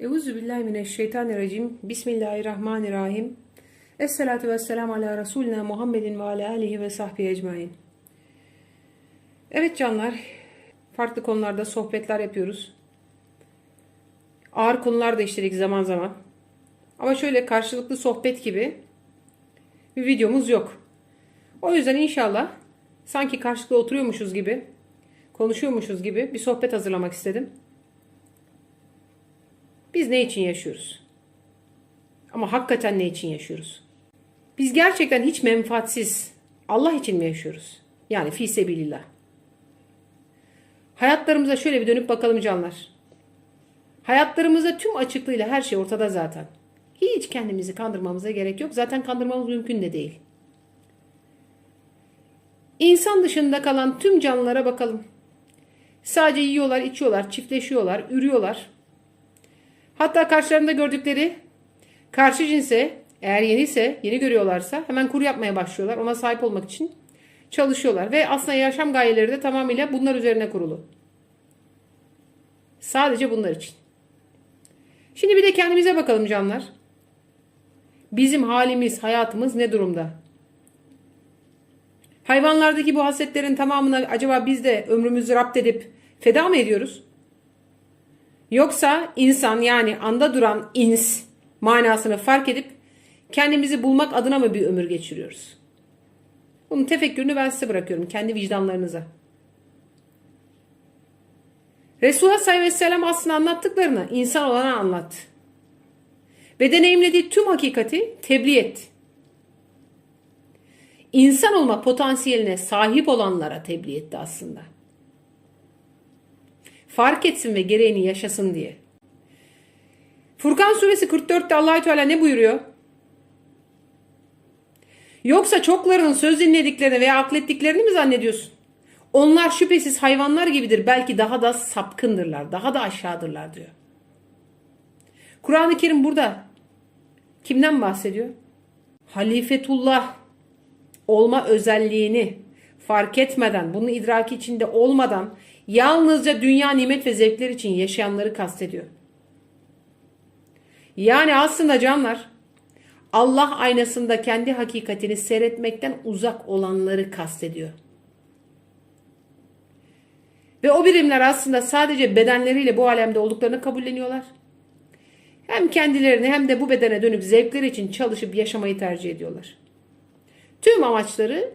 Euzubillahimineşşeytanirracim. Bismillahirrahmanirrahim. Esselatu vesselamu ala Resulina Muhammedin ve ala alihi ve sahbihi ecmain. Evet canlar, farklı konularda sohbetler yapıyoruz. Ağır konular da işledik zaman zaman. Ama şöyle karşılıklı sohbet gibi bir videomuz yok. O yüzden inşallah sanki karşılıklı oturuyormuşuz gibi, konuşuyormuşuz gibi bir sohbet hazırlamak istedim. Biz ne için yaşıyoruz? Ama hakikaten ne için yaşıyoruz? Biz gerçekten hiç menfaatsiz Allah için mi yaşıyoruz? Yani fi sebilillah. Hayatlarımıza şöyle bir dönüp bakalım canlar. Hayatlarımızda tüm açıklığıyla her şey ortada zaten. Hiç kendimizi kandırmamıza gerek yok. Zaten kandırmamız mümkün de değil. İnsan dışında kalan tüm canlılara bakalım. Sadece yiyorlar, içiyorlar, çiftleşiyorlar, ürüyorlar. Hatta karşılarında gördükleri karşı cinse eğer yeniyse, yeni görüyorlarsa hemen kur yapmaya başlıyorlar. Ona sahip olmak için çalışıyorlar. Ve aslında yaşam gayeleri de tamamıyla bunlar üzerine kurulu. Sadece bunlar için. Şimdi bir de kendimize bakalım canlar. Bizim halimiz, hayatımız ne durumda? Hayvanlardaki bu hasletlerin tamamını acaba biz de ömrümüzü rapt edip feda mı ediyoruz? Yoksa insan yani anda duran ins manasını fark edip kendimizi bulmak adına mı bir ömür geçiriyoruz? Bunun tefekkürünü ben size bırakıyorum kendi vicdanlarınıza. Resulullah sallallahu aleyhi ve sellem aslında anlattıklarını insan olana anlattı. Ve deneyimlediği tüm hakikati tebliğ etti. İnsan olma potansiyeline sahip olanlara tebliğ etti aslında fark etsin ve gereğini yaşasın diye. Furkan suresi 44'te Allahü Teala ne buyuruyor? Yoksa çoklarının söz dinlediklerini veya aklettiklerini mi zannediyorsun? Onlar şüphesiz hayvanlar gibidir. Belki daha da sapkındırlar. Daha da aşağıdırlar diyor. Kur'an-ı Kerim burada kimden bahsediyor? Halifetullah olma özelliğini fark etmeden, bunu idraki içinde olmadan yalnızca dünya nimet ve zevkler için yaşayanları kastediyor. Yani aslında canlar Allah aynasında kendi hakikatini seyretmekten uzak olanları kastediyor. Ve o birimler aslında sadece bedenleriyle bu alemde olduklarını kabulleniyorlar. Hem kendilerini hem de bu bedene dönüp zevkleri için çalışıp yaşamayı tercih ediyorlar. Tüm amaçları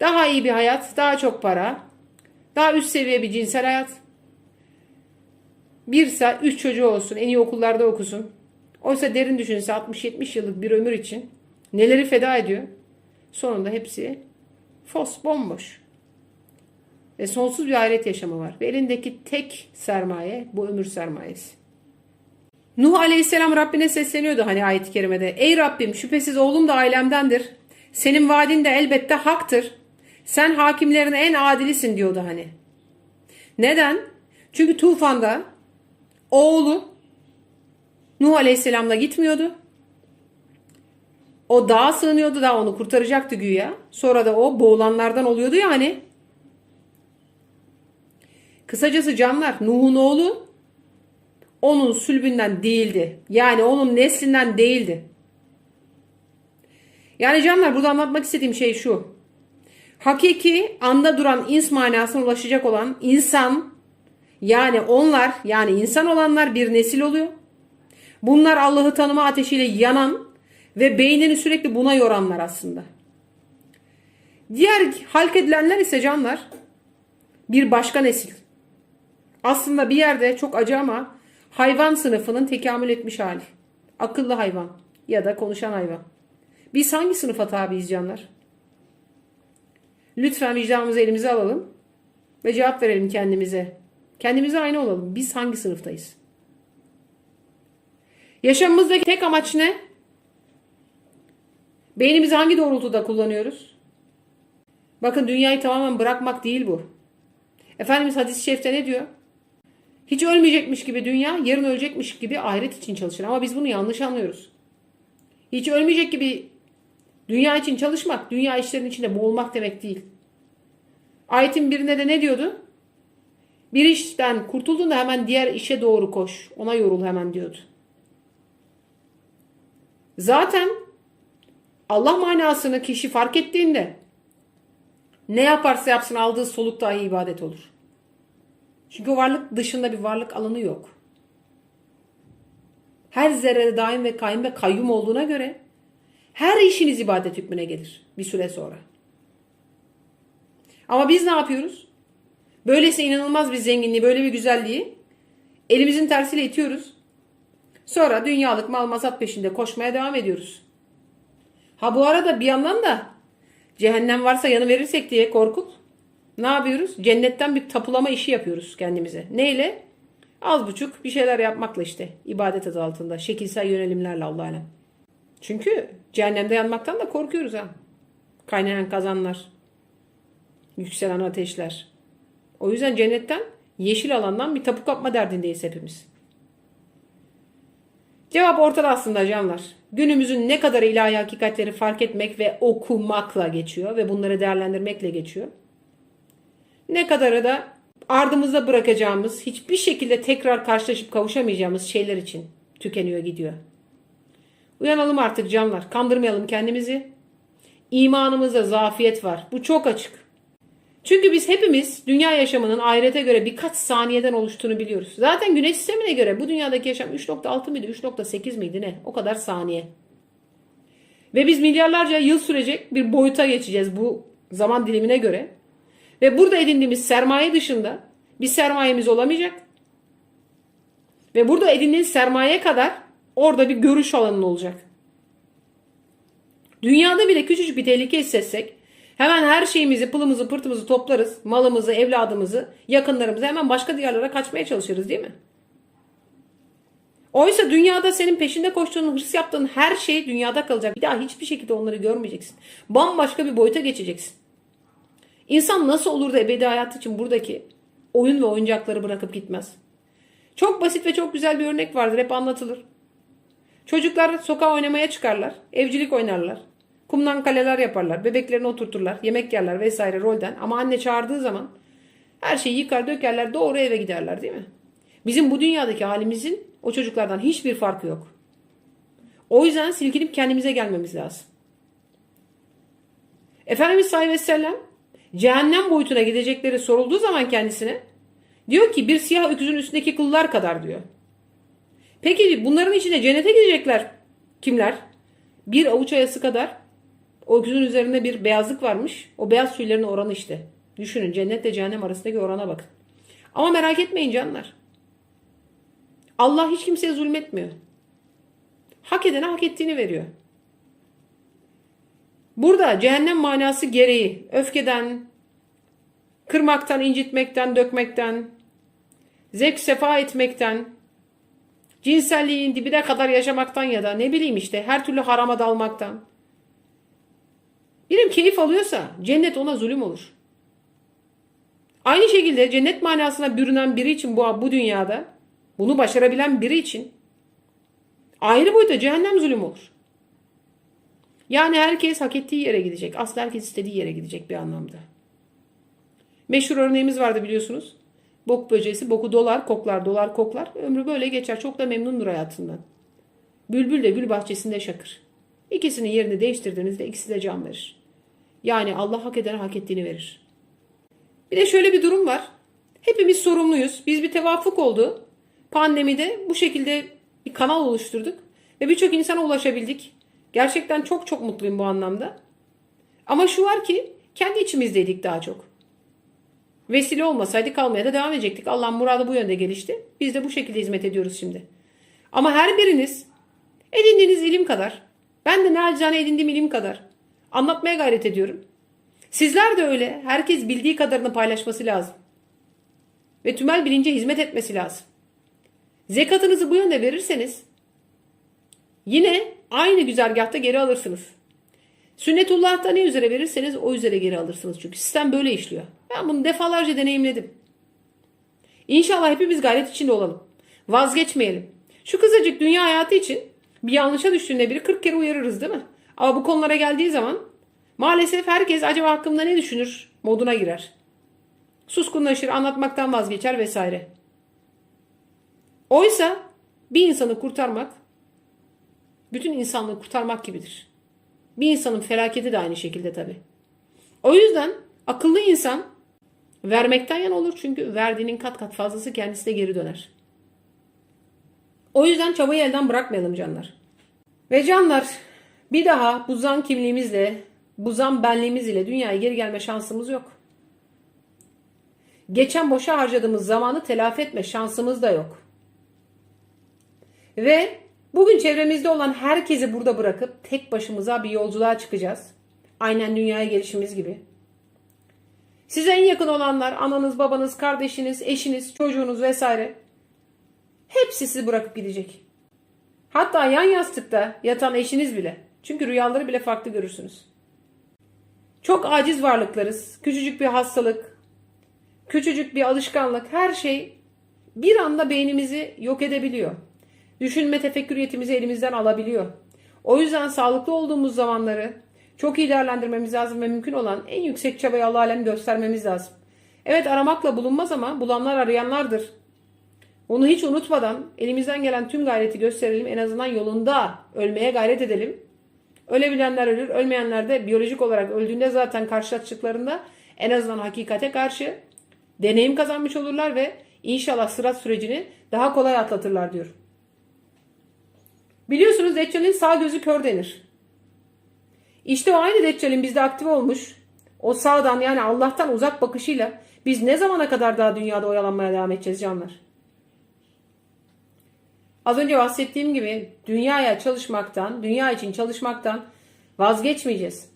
daha iyi bir hayat, daha çok para, daha üst seviye bir cinsel hayat. Birse üç çocuğu olsun, en iyi okullarda okusun. Oysa derin düşünse 60-70 yıllık bir ömür için neleri feda ediyor? Sonunda hepsi fos, bomboş. Ve sonsuz bir ahiret yaşamı var. Ve elindeki tek sermaye bu ömür sermayesi. Nuh aleyhisselam Rabbine sesleniyordu hani ayet-i kerimede. Ey Rabbim şüphesiz oğlum da ailemdendir. Senin vaadin de elbette haktır. Sen hakimlerin en adilisin diyordu hani. Neden? Çünkü tufanda oğlu Nuh Aleyhisselam'la gitmiyordu. O dağa sığınıyordu da onu kurtaracaktı güya. Sonra da o boğulanlardan oluyordu ya hani. Kısacası canlar Nuh'un oğlu onun sülbünden değildi. Yani onun neslinden değildi. Yani canlar burada anlatmak istediğim şey şu. Hakiki anda duran ins manasına ulaşacak olan insan yani onlar yani insan olanlar bir nesil oluyor. Bunlar Allah'ı tanıma ateşiyle yanan ve beynini sürekli buna yoranlar aslında. Diğer halk edilenler ise canlar bir başka nesil. Aslında bir yerde çok acı ama hayvan sınıfının tekamül etmiş hali. Akıllı hayvan ya da konuşan hayvan. Biz hangi sınıfa tabiiz canlar? Lütfen vicdanımızı elimize alalım ve cevap verelim kendimize. Kendimize aynı olalım. Biz hangi sınıftayız? Yaşamımızdaki tek amaç ne? Beynimizi hangi doğrultuda kullanıyoruz? Bakın dünyayı tamamen bırakmak değil bu. Efendimiz hadis-i şerifte ne diyor? Hiç ölmeyecekmiş gibi dünya, yarın ölecekmiş gibi ahiret için çalışır. Ama biz bunu yanlış anlıyoruz. Hiç ölmeyecek gibi Dünya için çalışmak, dünya işlerinin içinde boğulmak demek değil. Ayetin birinde de ne diyordu? Bir işten kurtuldun da hemen diğer işe doğru koş. Ona yorul hemen diyordu. Zaten Allah manasını kişi fark ettiğinde ne yaparsa yapsın aldığı soluk dahi ibadet olur. Çünkü varlık dışında bir varlık alanı yok. Her zerrede daim ve kaim ve kayyum olduğuna göre her işiniz ibadet hükmüne gelir bir süre sonra. Ama biz ne yapıyoruz? Böylesi inanılmaz bir zenginliği, böyle bir güzelliği elimizin tersiyle itiyoruz. Sonra dünyalık mal masat peşinde koşmaya devam ediyoruz. Ha bu arada bir yandan da cehennem varsa yanı verirsek diye korkup ne yapıyoruz? Cennetten bir tapulama işi yapıyoruz kendimize. Neyle? Az buçuk bir şeyler yapmakla işte. ibadet adı altında. Şekilsel yönelimlerle Allah alem. Çünkü cehennemde yanmaktan da korkuyoruz ha. Kaynayan kazanlar. Yükselen ateşler. O yüzden cennetten yeşil alandan bir tapu kapma derdindeyiz hepimiz. Cevap ortada aslında canlar. Günümüzün ne kadar ilahi hakikatleri fark etmek ve okumakla geçiyor ve bunları değerlendirmekle geçiyor. Ne kadarı da ardımızda bırakacağımız, hiçbir şekilde tekrar karşılaşıp kavuşamayacağımız şeyler için tükeniyor gidiyor. Uyanalım artık canlar. Kandırmayalım kendimizi. İmanımızda zafiyet var. Bu çok açık. Çünkü biz hepimiz dünya yaşamının ahirete göre birkaç saniyeden oluştuğunu biliyoruz. Zaten güneş sistemine göre bu dünyadaki yaşam 3.6 mıydı 3.8 miydi ne? O kadar saniye. Ve biz milyarlarca yıl sürecek bir boyuta geçeceğiz bu zaman dilimine göre. Ve burada edindiğimiz sermaye dışında bir sermayemiz olamayacak. Ve burada edindiğiniz sermaye kadar orada bir görüş alanın olacak. Dünyada bile küçücük bir tehlike hissetsek hemen her şeyimizi, pılımızı, pırtımızı toplarız. Malımızı, evladımızı, yakınlarımızı hemen başka diyarlara kaçmaya çalışırız değil mi? Oysa dünyada senin peşinde koştuğun, hırs yaptığın her şey dünyada kalacak. Bir daha hiçbir şekilde onları görmeyeceksin. Bambaşka bir boyuta geçeceksin. İnsan nasıl olur da ebedi hayatı için buradaki oyun ve oyuncakları bırakıp gitmez? Çok basit ve çok güzel bir örnek vardır. Hep anlatılır. Çocuklar sokağa oynamaya çıkarlar. Evcilik oynarlar. Kumdan kaleler yaparlar. Bebeklerini oturturlar. Yemek yerler vesaire rolden. Ama anne çağırdığı zaman her şeyi yıkar dökerler doğru eve giderler değil mi? Bizim bu dünyadaki halimizin o çocuklardan hiçbir farkı yok. O yüzden silkinip kendimize gelmemiz lazım. Efendimiz sallallahu aleyhi ve sellem cehennem boyutuna gidecekleri sorulduğu zaman kendisine diyor ki bir siyah öküzün üstündeki kıllar kadar diyor. Peki bunların içinde cennete gidecekler kimler? Bir avuç ayası kadar öküzün üzerinde bir beyazlık varmış. O beyaz tüylerin oranı işte. Düşünün cennetle cehennem arasındaki orana bakın. Ama merak etmeyin canlar. Allah hiç kimseye zulmetmiyor. Hak edene hak ettiğini veriyor. Burada cehennem manası gereği öfkeden, kırmaktan, incitmekten, dökmekten, zevk sefa etmekten, cinselliğin dibine kadar yaşamaktan ya da ne bileyim işte her türlü harama dalmaktan. Birim keyif alıyorsa cennet ona zulüm olur. Aynı şekilde cennet manasına bürünen biri için bu, bu dünyada bunu başarabilen biri için ayrı boyuta cehennem zulüm olur. Yani herkes hak ettiği yere gidecek. Aslı herkes istediği yere gidecek bir anlamda. Meşhur örneğimiz vardı biliyorsunuz. Bok böcesi boku dolar koklar dolar koklar. Ömrü böyle geçer. Çok da memnundur hayatından. Bülbül de gül bahçesinde şakır. İkisinin yerini değiştirdiğinizde ikisi de can verir. Yani Allah hak edene hak ettiğini verir. Bir de şöyle bir durum var. Hepimiz sorumluyuz. Biz bir tevafuk oldu. Pandemide bu şekilde bir kanal oluşturduk. Ve birçok insana ulaşabildik. Gerçekten çok çok mutluyum bu anlamda. Ama şu var ki kendi içimizdeydik daha çok. Vesile olmasaydı kalmaya da devam edecektik. Allah'ın muradı bu yönde gelişti. Biz de bu şekilde hizmet ediyoruz şimdi. Ama her biriniz edindiğiniz ilim kadar, ben de nacizane edindiğim ilim kadar anlatmaya gayret ediyorum. Sizler de öyle. Herkes bildiği kadarını paylaşması lazım. Ve tümel bilince hizmet etmesi lazım. Zekatınızı bu yönde verirseniz yine aynı güzergahta geri alırsınız. Sünnetullah'ta ne üzere verirseniz o üzere geri alırsınız. Çünkü sistem böyle işliyor. Ben bunu defalarca deneyimledim. İnşallah hepimiz gayret içinde olalım. Vazgeçmeyelim. Şu kısacık dünya hayatı için bir yanlışa düştüğünde biri 40 kere uyarırız değil mi? Ama bu konulara geldiği zaman maalesef herkes acaba hakkımda ne düşünür moduna girer. Suskunlaşır, anlatmaktan vazgeçer vesaire. Oysa bir insanı kurtarmak bütün insanlığı kurtarmak gibidir. Bir insanın felaketi de aynı şekilde tabi. O yüzden akıllı insan vermekten yan olur çünkü verdiğinin kat kat fazlası kendisine geri döner. O yüzden çabayı elden bırakmayalım canlar. Ve canlar bir daha bu zan kimliğimizle, bu zan benliğimiz ile dünyaya geri gelme şansımız yok. Geçen boşa harcadığımız zamanı telafi etme şansımız da yok. Ve bugün çevremizde olan herkesi burada bırakıp tek başımıza bir yolculuğa çıkacağız. Aynen dünyaya gelişimiz gibi. Size en yakın olanlar, ananız, babanız, kardeşiniz, eşiniz, çocuğunuz vesaire hepsi sizi bırakıp gidecek. Hatta yan yastıkta yatan eşiniz bile. Çünkü rüyaları bile farklı görürsünüz. Çok aciz varlıklarız. Küçücük bir hastalık, küçücük bir alışkanlık, her şey bir anda beynimizi yok edebiliyor. Düşünme tefekkür yetimizi elimizden alabiliyor. O yüzden sağlıklı olduğumuz zamanları çok iyi değerlendirmemiz lazım ve mümkün olan en yüksek çabayı Allah alem göstermemiz lazım. Evet aramakla bulunmaz ama bulanlar arayanlardır. Onu hiç unutmadan elimizden gelen tüm gayreti gösterelim. En azından yolunda ölmeye gayret edelim. Ölebilenler ölür, ölmeyenler de biyolojik olarak öldüğünde zaten karşılaştıklarında en azından hakikate karşı deneyim kazanmış olurlar ve inşallah sırat sürecini daha kolay atlatırlar diyor. Biliyorsunuz Deccal'in sağ gözü kör denir. İşte o aynı Deccal'in bizde aktif olmuş. O sağdan yani Allah'tan uzak bakışıyla biz ne zamana kadar daha dünyada oyalanmaya devam edeceğiz canlar? Az önce bahsettiğim gibi dünyaya çalışmaktan, dünya için çalışmaktan vazgeçmeyeceğiz.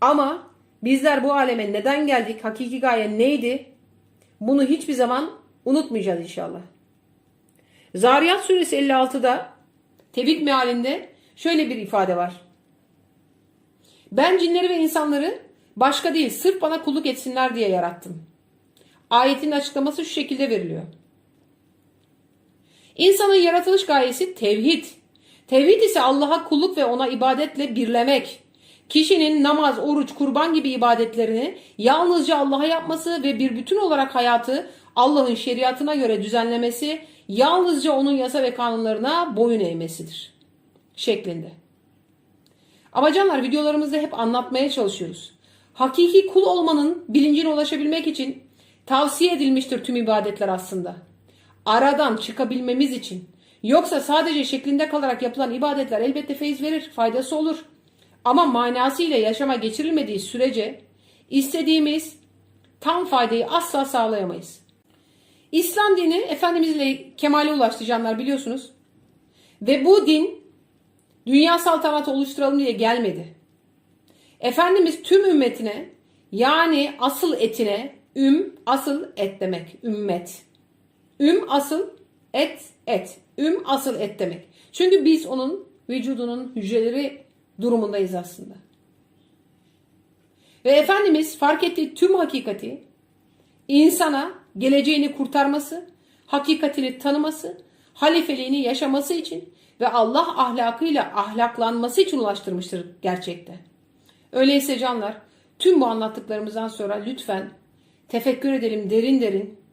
Ama bizler bu aleme neden geldik? Hakiki gaye neydi? Bunu hiçbir zaman unutmayacağız inşallah. Zariyat suresi 56'da tevhid mealinde şöyle bir ifade var. Ben cinleri ve insanları başka değil sırf bana kulluk etsinler diye yarattım. Ayetin açıklaması şu şekilde veriliyor. İnsanın yaratılış gayesi tevhid. Tevhid ise Allah'a kulluk ve ona ibadetle birlemek. Kişinin namaz, oruç, kurban gibi ibadetlerini yalnızca Allah'a yapması ve bir bütün olarak hayatı Allah'ın şeriatına göre düzenlemesi, yalnızca onun yasa ve kanunlarına boyun eğmesidir. Şeklinde. Ama canlar videolarımızda hep anlatmaya çalışıyoruz. Hakiki kul olmanın bilincine ulaşabilmek için tavsiye edilmiştir tüm ibadetler aslında aradan çıkabilmemiz için. Yoksa sadece şeklinde kalarak yapılan ibadetler elbette feyiz verir, faydası olur. Ama manasıyla yaşama geçirilmediği sürece istediğimiz tam faydayı asla sağlayamayız. İslam dini Efendimizle kemale ulaştı biliyorsunuz. Ve bu din dünya saltanatı oluşturalım diye gelmedi. Efendimiz tüm ümmetine yani asıl etine üm asıl et demek ümmet. Üm asıl et et. Üm asıl et demek. Çünkü biz onun vücudunun hücreleri durumundayız aslında. Ve Efendimiz fark ettiği tüm hakikati insana geleceğini kurtarması, hakikatini tanıması, halifeliğini yaşaması için ve Allah ahlakıyla ahlaklanması için ulaştırmıştır gerçekte. Öyleyse canlar tüm bu anlattıklarımızdan sonra lütfen tefekkür edelim derin derin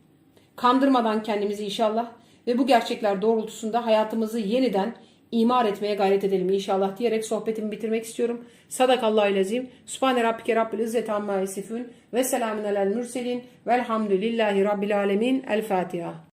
Kandırmadan kendimizi inşallah ve bu gerçekler doğrultusunda hayatımızı yeniden imar etmeye gayret edelim inşallah diyerek sohbetimi bitirmek istiyorum. Sadakallahu lezim. Subhane rabbike rabbil izzeti amma yasifun ve selamun alel mürselin velhamdülillahi rabbil alemin. El Fatiha.